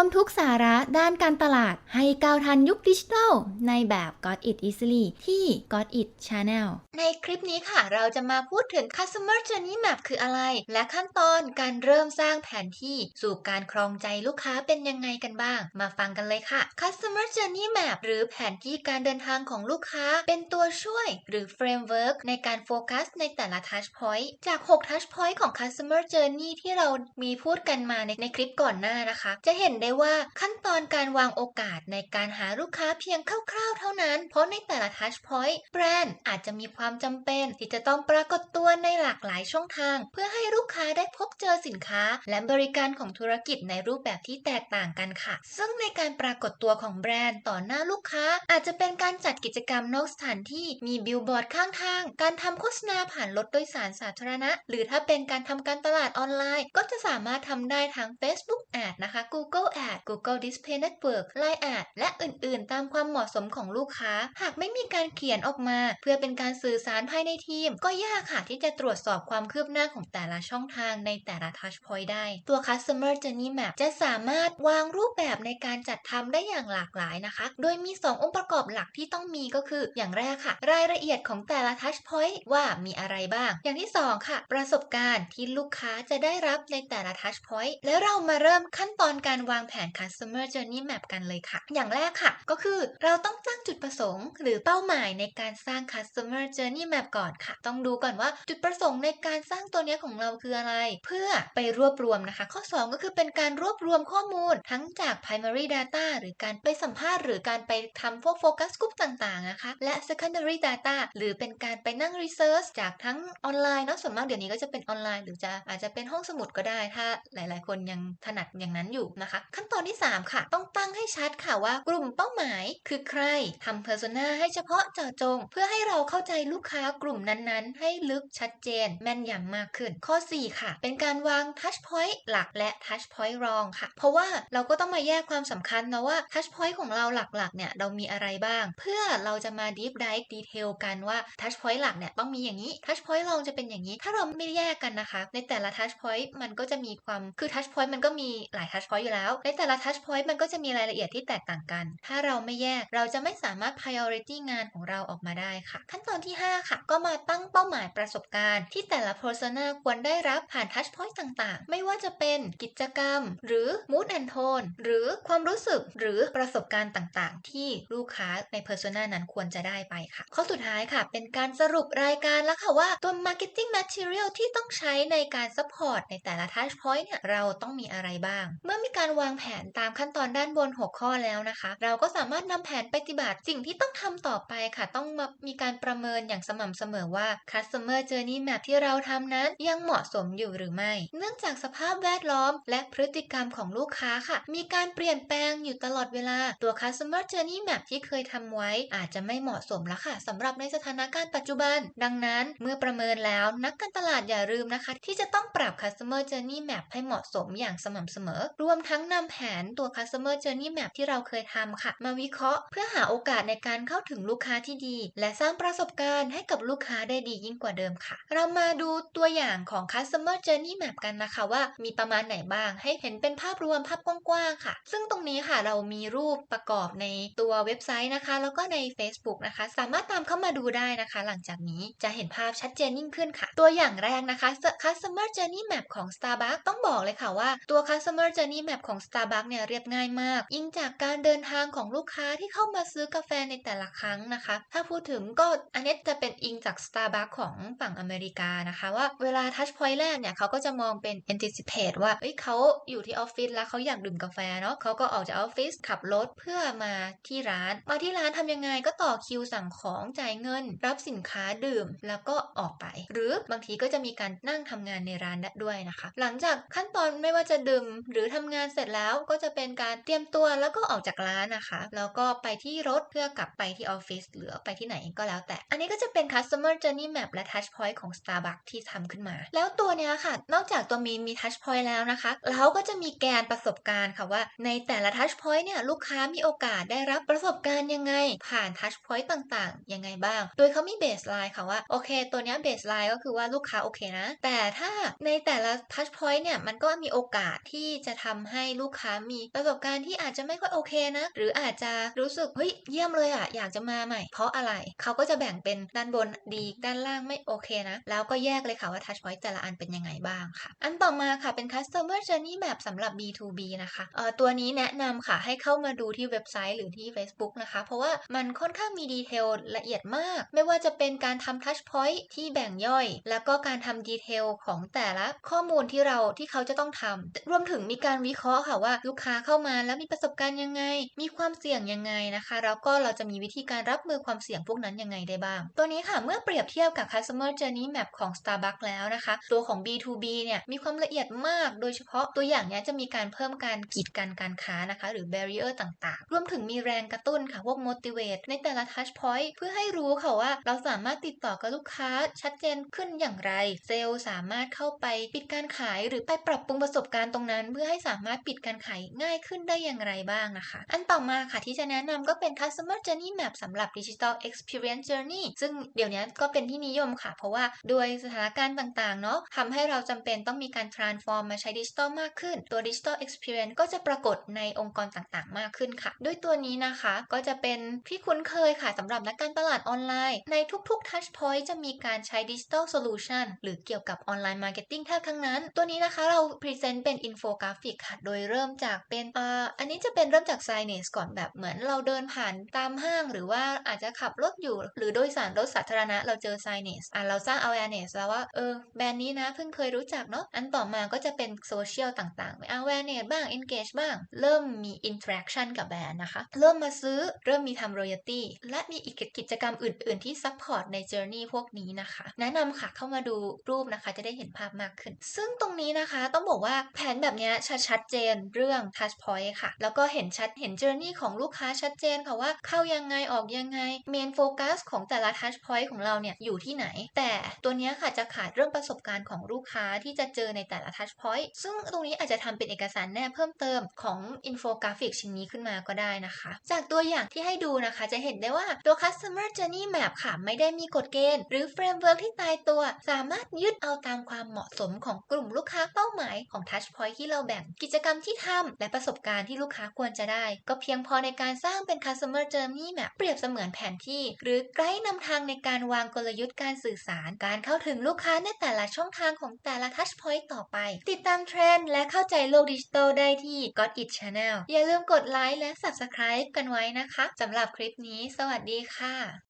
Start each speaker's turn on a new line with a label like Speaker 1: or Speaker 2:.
Speaker 1: วมทุกสาระด้านการตลาดให้ก้าวทันยุคดิจิทัลในแบบ Got It Easily ที่ Got It Channel
Speaker 2: ในคลิปนี้ค่ะ เราจะมาพูดถึง Customer Journey Map คืออะไร และขั้นตอนการเริ่มสร้างแผนที่สู่การครองใจลูกค้าเป็นยังไงกันบ้าง มาฟังกันเลยค่ะ Customer Journey Map หรือแผนที่การเดินทางของลูกค้าเป็นตัวช่วย หรือ Framework ในการโฟกัสในแต่ละ Touch Point จาก 6 Touch Point ของ Customer Journey ที่เรามีพูดกันมาในในคลิปก่อนหน้านะคะ จะเห็นได้ว่าขั้นตอนการวางโอกาสในการหาลูกค้าเพียงคร่าวๆเท่านั้น เพราะในแต่ละ Touch Point แบรนด์อาจจะมีความจำเป็นที่จะต้องปรากฏตัวในหลากหลายช่องทาง เพื่อให้ลูกค้าได้พบเจอสินค้า และบริการของธุรกิจในรูปแบบที่แตกต่างกันค่ะ ซึ่งในการปรากฏตัวของแบรนด์ต่อหน้าลูกค้า อาจจะเป็นการจัดกิจกรรมนอกสถานที่มีบิลบอร์ดข้างทาง การทำโฆษณาผ่านรถโดยสารสาธารณะ หรือถ้าเป็นการทำการตลาดออนไลน์ ก็จะสามารถทำได้ทั้ง Facebook Ad นะคะ Google Ad Google Display Network Line Ad และอื่น ๆ ตามความเหมาะสมของลูกค้า หากไม่มีการเขียนออกมา เพื่อเป็นการสื่อสารภายในทีม ก็ยากค่ะที่จะตรวจสอบความคืบหน้าของแต่ละช่องทางในแต่ละ Touch Point ได้ ตัว Customer Journey Map จะสามารถวางรูปแบบในการจัดทำได้อย่างหลากหลายนะคะ โดยมี 2 องค์ประกอบหลักที่ต้องมีก็คือ อย่างแรกค่ะ รายละเอียดของแต่ละ Touch Point ว่ามีอะไรบ้าง อย่างที่ 2 ค่ะ ประสบการณ์ที่ลูกค้าจะได้รับในแต่ละ Touch Point แล้วเรามาเริ่มขั้นตอนการวางแผน Customer Journey Map กันเลยค่ะ อย่างแรกค่ะ ก็คือเราต้องตั้งจุดประสงค์ หรือเป้าหมายในการสร้าง Customer Journey Map ก่อนค่ะ ต้องดูก่อนว่าจุดประสงค์ในการสร้างตัวเนี้ยของเราคืออะไร เพื่อไปรวบรวมนะคะ ข้อ 2 ก็คือเป็นการรวบรวมข้อมูล ทั้งจาก primary data หรือการไปสัมภาษณ์ หรือการไปทำพวก focus group ต่างๆนะคะ และ secondary data หรือเป็นการไปนั่ง research จากทั้งออนไลน์เนาะส่วนมากเดี๋ยวนี้ก็จะเป็นออนไลน์ หรือจะอาจจะเป็นห้องสมุดก็ได้ถ้าหลาย ๆ คนยังถนัดอย่างนั้นอยู่นะคะ ขั้นตอนที่ 3 ค่ะ ต้องตั้งให้ชัดค่ะว่ากลุ่มเป้าหมายคือใครทำ persona ให้เฉพาะเจาะจง เพื่อให้เราเข้าใจลูกค้ากลุ่มนั้นๆ ให้ลึกชัดเจน แม่นยำมากขึ้น ข้อ 4 ค่ะ เป็นการวาง touch point หลักและ touch point รองค่ะ เพราะว่าเราก็ต้องมาแยกความสำคัญนะว่า touch point ของเราหลักๆเนี่ยเรามีอะไรบ้าง เพื่อเราจะมา deep dive detail กันว่า touch point หลักเนี่ยต้องมีอย่างนี้ touch point รองจะเป็นอย่างนี้ ถ้าเราไม่แยกกันนะคะ ในแต่ละ touch point มันก็จะมีความคือ touch point มันก็มีหลาย touch point อยู่แล้วในแต่ละ touch point มันก็จะมีรายละเอียดที่แตกต่างกัน ถ้าเราไม่แยกเราจะไม่สามารถ priority งานของเราออกมาได้ค่ะ ขั้นตอนที่ 5 ค่ะ ก็มาตั้งเป้าหมายประสบการณ์ ที่แต่ละ persona ควรได้รับผ่าน touch point ต่างๆ ไม่ว่าจะเป็นกิจกรรม หรือ mood and tone หรือความรู้สึกหรือประสบการณ์ต่างๆ ที่ลูกค้าใน persona นั้นควรจะได้ไปค่ะ ข้อสุดท้ายค่ะ เป็นการสรุปรายการแล้วค่ะว่าตัว marketing material ที่ต้องใช้ในการ support ในแต่ละ touch point เนี่ยเราต้องมีอะไรบ้าง เมื่อมีการวางแผนตามขั้นตอนด้านบน6ข้อแล้วนะคะ เราก็สามารถนำแผนปฏิบัติสิ่งที่ต้องทำต่อไปค่ะ ต้องมีการประเมินอย่างสม่ำเสมอว่า customer journey map ที่เราทำนั้นยังเหมาะสมอยู่หรือไม่ เนื่องจากสภาพแวดล้อม และพฤติกรรมของลูกค้าค่ะ มีการเปลี่ยนแปลงอยู่ตลอดเวลาตัว customer journey map ที่เคยทำไว้ อาจจะไม่เหมาะสมแล้วค่ะสำหรับในสถานการณ์ปัจจุบัน ดังนั้นเมื่อประเมินแล้วนักการตลาดอย่าลืมนะคะ ที่จะต้องปรับ customer journey map ให้เหมาะสมอย่างสม่ำเสมอ รวมทั้งนำแผนตัว customer journey map ที่เราเคยทำค่ะ มาวิเคราะห์เพื่อหาโอกาสในการเข้าถึงลูกค้าที่ดี และสร้างประสบการณ์ให้กับลูกค้าได้ดียิ่งกว่าเดิมค่ะ เรามาดูตัวอย่างของ customer journey map กันนะคะว่ามีประมาณไหนบ้าง ให้เห็นเป็นภาพรวมภาพกว้างๆค่ะ ซึ่งตรงนี้ค่ะเรามีรูปประกอบในตัวเว็บไซต์นะคะ แล้วก็ใน Facebook นะคะ สามารถตามเข้ามาดูได้นะคะ หลังจากนี้จะเห็นภาพชัดเจนยิ่งขึ้นค่ะ ตัวอย่างแรกนะคะ customer journey map ของ Starbucks ต้องบอกเลยค่ะว่าตัว customer journey map ของ Starbucks เนี่ยเรียบง่ายมากอิงจากการเดินทางของลูกค้าที่เข้ามาซื้อกาแฟในแต่ละครั้งนะคะ ถ้าพูดถึงก็อันนี้จะเป็นอิงจาก Starbucks ของฝั่งอเมริกานะคะ ว่าเวลา touch point แรกเนี่ยเขาก็จะมองเป็น anticipate ว่าเอ้ยเขาอยู่ที่ออฟฟิศแล้วเขาอยากดื่มกาแฟเนาะเขาก็ออกจากออฟฟิศขับรถเพื่อมาที่ร้าน มาที่ร้านทำยังไงก็ต่อคิวสั่งของจ่ายเงิน รับสินค้าดื่มแล้วก็ออกไป หรือบางทีก็จะมีการนั่งทำงานในร้านด้วยนะคะ หลังจากขั้นตอนไม่ว่าจะดื่มหรือทำงานเสร็จแล้วก็จะเป็นการเตรียมตัวแล้วก็ออกจากร้านนะคะ แล้วก็ไปที่รถเพื่อกลับไปที่ออฟฟิศหรือไปที่ไหนก็แล้วแต่ อันนี้ก็จะเป็น customer journey map และ touch point ของ Starbucks ที่ทำขึ้นมา แล้วตัวเนี้ยค่ะ นอกจากตัวมีมี touch point แล้วนะคะ เราก็จะมีแกนประสบการณ์ค่ะว่า ในแต่ละ touch point เนี่ยลูกค้ามีโอกาสได้รับประสบการณ์ยังไง ผ่าน touch point ต่างๆ ยังไงบ้าง โดยเขามี baseline ค่ะว่า โอเค ตัวเนี้ย baseline ก็คือว่าลูกค้าโอเคนะ แต่ถ้าในแต่ละ touch point เนี่ยมันก็มีโอกาสที่จะทำให้ลูกค้ามีประสบการณ์ที่อาจจะไม่ค่อยโอเคนะ หรืออาจจะรู้สึก เฮ้ย เยี่ยมเลยอะอยากจะมาใหม่ เพราะอะไร เขาก็จะแบ่งเป็นด้านบนดีด้านล่างไม่โอเคนะ แล้วก็แยกเลยค่ะว่า touch point แต่ละอันเป็นยังไงบ้างค่ะ อันต่อมาค่ะเป็น customer journey map สำหรับ B2B นะคะเอ่อตัวนี้แนะนำค่ะให้เข้ามาดูที่เว็บไซต์หรือที่ Facebook นะคะ เพราะว่ามันค่อนข้างมีดีเทลละเอียดมาก ไม่ว่าจะเป็นการทำ touch point ที่แบ่งย่อย แล้วก็การทำดีเทลของแต่ละข้อมูลที่เราที่เขาจะต้องทำรวมถึงมีการวิเคราะห์ค่ะว่าลูกค้าเข้ามาแล้วมีประสบการณ์ยังไง มีความเสี่ยงยังไงนะคะ แล้วก็เราจะมีวิธีการรับมือความเสี่ยงพวกนั้นยังไงได้บ้าง ตัวนี้ค่ะเมื่อเปรียบเทียบกับ customer journey map ของ Starbucks แล้วนะคะ ตัวของ B2B เนี่ยมีความละเอียดมาก โดยเฉพาะตัวอย่างเนี้ยจะมีการเพิ่มการกีดกันการค้านะคะ หรือ barrier ต่างๆ รวมถึงมีแรงกระตุ้นค่ะพวก motivate ในแต่ละ touch point เพื่อให้รู้ค่ะว่าเราสามารถติดต่อกับลูกค้าชัดเจนขึ้นอย่างไร เซลล์สามารถเข้าไปปิดการขาย หรือไปปรับปรุงประสบการณ์ตรงนั้น เพื่อให้สามารถปิดการขายง่ายขึ้นได้อย่างไรบ้างนะคะ อันต่อมาค่ะที่จะแนะนำก็เป็น customer journey map สำหรับ digital experience journey ซึ่งเดี๋ยวนี้ก็เป็นที่นิยมค่ะ เพราะว่าด้วยสถานการณ์ต่างๆเนาะทำให้เราจำเป็นต้องมีการ transform มาใช้ดิจิทัลมากขึ้น ตัว digital experience ก็จะปรากฏในองค์กรต่างๆ มากขึ้นค่ะ ด้วยตัวนี้นะคะก็จะเป็นที่คุ้นเคยค่ะสำหรับนักการตลาดออนไลน์ ในทุกๆ touch point จะมีการใช้ digital solution หรือเกี่ยวกับออนไลน์ marketing แทบทั้งนั้น ตัวนี้นะคะเรา present เป็น infographic ค่ะ โดยเริ่มจากเป็นอ่ออันนี้จะเป็นเริ่มจาก signage ก่อนแบบเหมือนเราเดินผ่านตามห้างหรือว่าอาจจะขับรถอยู่ หรือโดยสารรถสาธารณะเราเจอ signage อะเราสร้าง awareness แล้วว่าเออแบรนด์นี้นะเพิ่งเคยรู้จักเนาะอันต่อมาก็จะเป็นโซเชียลต่างๆ awareness บ้าง engage บ้าง เริ่มมี interaction กับแบรนด์นะคะ เริ่มมาซื้อเริ่มมีทำ royalty และมีอีกกิจกรรมอื่น ๆ ที่ support ใน journey พวกนี้นะคะ แนะนำค่ะเข้ามาดูรูปนะคะจะได้เห็นภาพมากขึ้น ซึ่งตรงนี้นะคะต้องบอกว่าแผนแบบเนี้ยชัดเจนเรื่อง touch point ค่ะ แล้วก็เห็นชัดเห็น journey ของลูกค้าชัดเจนค่ะว่าเข้ายังไงออกยังไง main focus ของแต่ละ touch point ของเราเนี่ยอยู่ที่ไหน แต่ตัวนี้ค่ะจะขาดเรื่องประสบการณ์ของลูกค้าที่จะเจอในแต่ละ touch point ซึ่งตรงนี้อาจจะทำเป็นเอกสารแนบเพิ่มเติมของ infographic ชิ้นนี้ขึ้นมาก็ได้นะคะ จากตัวอย่างที่ให้ดูนะคะ จะเห็นได้ว่าตัว customer journey map ค่ะไม่ได้มีกฎเกณฑ์ หรือ framework ที่ตายตัว สามารถยึดเอาตามความเหมาะสมของกลุ่มลูกค้าเป้าหมายของ touch point ที่เราแบ่งกิจกรรมที่ทำและประสบการณ์ที่ลูกค้าควรจะได้ ก็เพียงพอในการสร้างเป็น customer journey map เปรียบเสมือนแผนที่ หรือไกด์นำทางในการวางกลยุทธ์การสื่อสาร การเข้าถึงลูกค้าในแต่ละช่องทางของแต่ละ touch point ต่อไป ติดตามเทรนด์และเข้าใจโลกดิจิทัลได้ที่ Got It Channel อย่าลืมกดไลค์และ Subscribe กันไว้นะคะสำหรับคลิปนี้ สวัสดีค่ะ